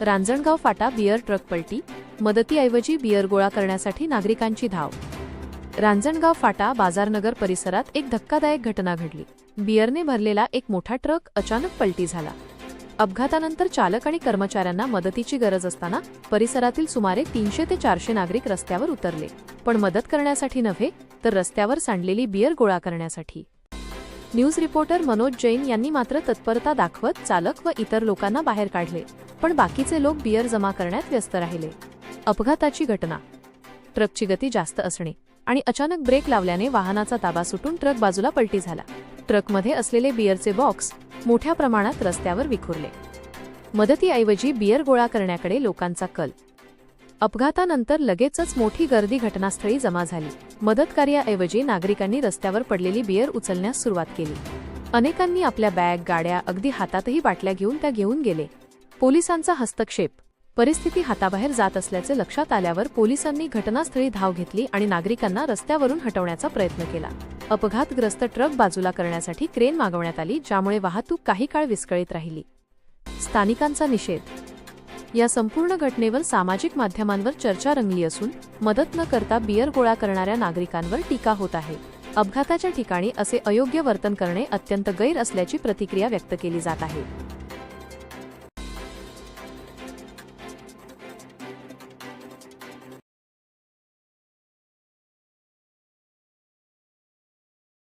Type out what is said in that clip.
रांजणगाव फाटा beer truck पलटी मदतीऐवजी beer गोळा करण्यासाठी नागरिकांची धाव. रांजणगाव फाटा बाजारनगर परिसरात एक धक्कादायक घटना घडली. बियरने भरलेला एक मोठा ट्रक अचानक पलटी झाला. अपघातानंतर चालक आणि कर्मचाऱ्यांना मदतीची गरज असताना परिसरातील सुमारे तीनशे ते चारशे नागरिक रस्त्यावर उतरले. पण मदत करण्यासाठी नव्हे तर रस्त्यावर सांडलेली बियर गोळा करण्यासाठी. न्यूज रिपोर्टर मनोज जैन यांनी मात्र तत्परता दाखवत चालक व इतर लोकांना बाहेर काढले. पण बाकीचे लोक बियर जमा करण्यात व्यस्त राहिले. अपघाताची घटना. ट्रकची गती जास्त असणे आणि अचानक ब्रेक लावल्याने वाहनाचा ताबा सुटून ट्रक बाजूला पलटी झाला. ट्रकमध्ये असलेले बियरचे बॉक्स मोठ्या प्रमाणात रस्त्यावर विखुरले. मदतीऐवजी बियर गोळा करण्याकडे लोकांचा कल. अपघातानंतर लगेचच मोठी गर्दी घटनास्थळी जमा झाली. मदतकार्याऐवजी नागरिकांनी रस्त्यावर पडलेली बियर उचलण्यास सुरुवात केली. अनेकांनी आपल्या बॅग गाड्या अगदी हातातही बाटल्या घेऊन त्या घेऊन गेले. पोलिसांचा हस्तक्षेप. परिस्थिती हाताबाहेर जात असल्याचे लक्षात आल्यावर पोलिसांनी घटनास्थळी धाव घेतली आणि नागरिकांना रस्त्यावरून हटवण्याचा प्रयत्न केला. अपघातग्रस्त ट्रक बाजूला करण्यासाठी क्रेन मागवण्यात आली ज्यामुळे वाहतूक काही काळ विस्कळीत राहिली. स्थानिकांचा निषेध. या संपूर्ण घटनेवर सामाजिक माध्यमांवर चर्चा रंगली असून मदत न करता बियर गोळा करणाऱ्या नागरिकांवर टीका होत आहे. अपघाताच्या ठिकाणी असे अयोग्य वर्तन करणे अत्यंत गैर असल्याची प्रतिक्रिया व्यक्त केली जात आहे.